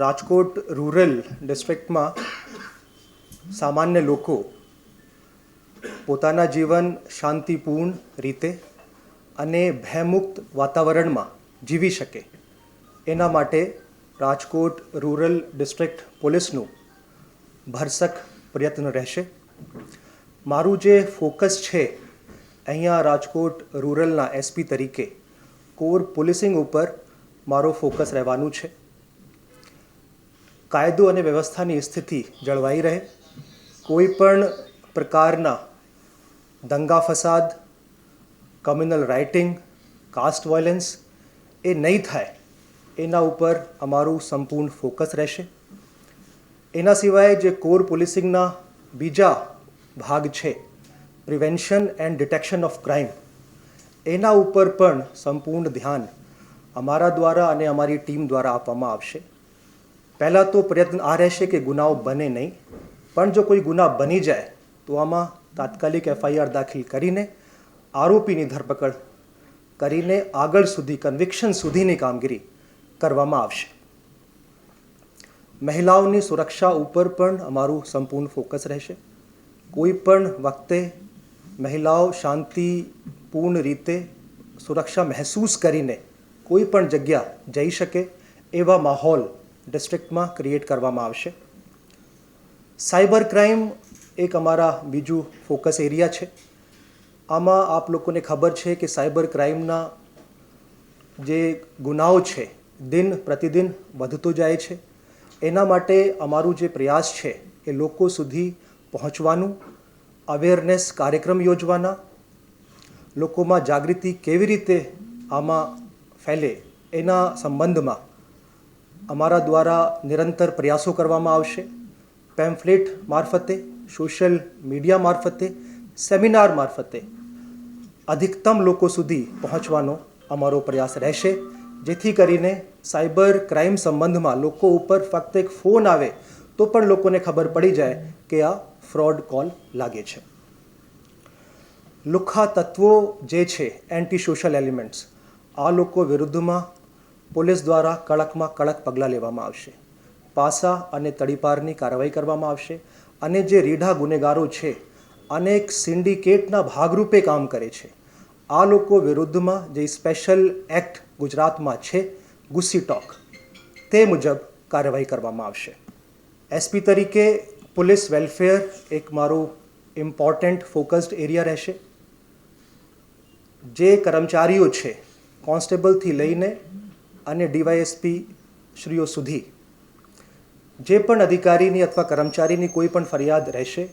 Rajkot rural ડિસ્ટ્રિક્ટમાં સામાન્ય લોકો પોતાના જીવન શાંતિપૂર્ણ રીતે અને ભયમુક્ત વાતાવરણમાં જીવી શકે. એના માટે રાજકોટ રૂરલ ડિસ્ટ્રિક્ટ પોલીસનું ભરસક પ્રયત્ન રહેશે. મારું જે ફોકસ છે અહીંયા રાજકોટ રૂરલના એસપી તરીકે, કોર પોલીસિંગ ઉપર મારો ફોકસ રહેવાનું છે. કાયદો અને વ્યવસ્થાની સ્થિતિ જળવાઈ રહે. કોઈ પણ પ્રકારના દંગા ફસાદ કમ્યુનલ રાઇટિંગ કાસ્ટ વાયલન્સ એ નહીં થાય, એના ઉપર અમારું સંપૂર્ણ ફોકસ રહેશે. એના સિવાય જે કોર પોલીસિંગના બીજા ભાગ છે prevention and detection of crime એના ઉપર પણ સંપૂર્ણ ધ્યાન અમારા દ્વારા અને અમારી ટીમ દ્વારા આપવામાં આવશે. પહેલાં તો પ્રયત્ન આ રહેશે કે ગુનાઓ બને નહીં, પણ જો કોઈ ગુના બની જાય, તો આમાં તાત્કાલિક એફઆઈઆર દાખલ કરીને આરોપીની ધરપકડ કરીને આગળ સુધી કન્વિક્શન સુધીની કામગીરી કરવામાં આવશે. મહિલાઓની સુરક્ષા ઉપર પણ અમારું સંપૂર્ણ ફોકસ રહેશે. કોઈ પણ વખતે મહિલાઓ શાંતિપૂર્ણ રીતે સુરક્ષા મહેસૂસ કરીને કોઈ પણ જગ્યા જઈ શકે એવા માહોલ ડિસ્ટ્રિક્ટમાં ક્રિએટ કરવામાં આવશે. સાયબર ક્રાઇમ એક અમારા બીજું ફોકસ એરિયા છે. આમાં આપ લોકોને ખબર છે કે સાયબર ક્રાઇમના જે ગુનાઓ છે, દિન પ્રતિદિન વધતો જાય છે. એના માટે અમારું જે પ્રયાસ છે એ લોકો સુધી પહોંચવાનું અવેરનેસ કાર્યક્રમ યોજવાના, લોકોમાં જાગૃતિ કેવી રીતે આમાં ફેલે એના સંબંધમાં અમારા દ્વારા નિરંતર પ્રયાસો કરવામાં આવશે. પેમ્ફલેટ મારફતે સોશિયલ મીડિયા મારફતે સેમિનાર મારફતે અધિકતમ લોકો સુધી પહોંચવાનો અમારો પ્રયાસ રહેશે. જેથી કરીને સાયબર ક્રાઇમ સંબંધમાં લોકો ઉપર ફક્ત એક ફોન આવે તો પણ લોકોને ખબર પડી જાય કે આ ફ્રોડ કોલ લાગે છે. લુખ્ખા તત્વો જે છે એન્ટી સોશિયલ એલિમેન્ટ્સ આ લોકો વિરુદ્ધમાં પોલીસ દ્વારા કડકમાં કડક પગલાં લેવામાં આવશે. પાસા અને તડીપારની કાર્યવાહી કરવામાં આવશે અને જે રીઢા ગુનેગારો છે, અનેક સિન્ડિકેટના ભાગરૂપે કામ કરે છે. આ લોકો વિરુદ્ધમાં જે સ્પેશિયલ એક્ટ ગુજરાતમાં છે, ગુસ્સી ટોક, તે મુજબ કાર્યવાહી કરવામાં આવશે. એસપી તરીકે પોલીસ વેલફેર એક મારું ઇમ્પોર્ટન્ટ ફોકસ્ડ એરિયા રહેશે. જે કર્મચારીઓ છે, કોન્સ્ટેબલથી લઈને અને ડીવાયએસપી શ્રીઓ સુધી જે પણ અધિકારીની અથવા કર્મચારીની કોઈ પણ ફરિયાદ રહેશે,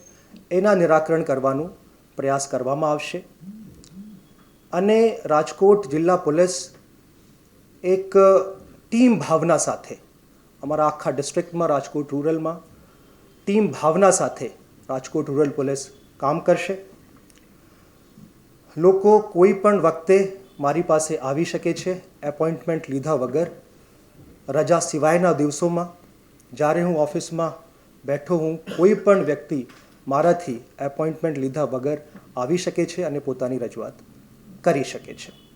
એના નિરાકરણ કરવાનું પ્રયાસ કરવામાં આવશે. અને રાજકોટ જિલ્લા પોલીસ એક ટીમ ભાવના સાથે, અમારા આખા ડિસ્ટ્રિક્ટમાં રાજકોટ રૂરલમાં ટીમ ભાવના સાથે રાજકોટ રૂરલ પોલીસ કામ કરશે. લોકો કોઈ પણ વખતે મારી પાસે આવી શકે છે? એપોઇન્ટમેન્ટ લીધા વગર. રજા સિવાયના દિવસોમાં, જ્યારે હું ઓફિસમાં બેઠો હું, કોઈ પણ વ્યક્તિ મારાથી એપોઇન્ટમેન્ટ લીધા વગર આવી શકે છે અને પોતાની રજૂઆત કરી શકે છે.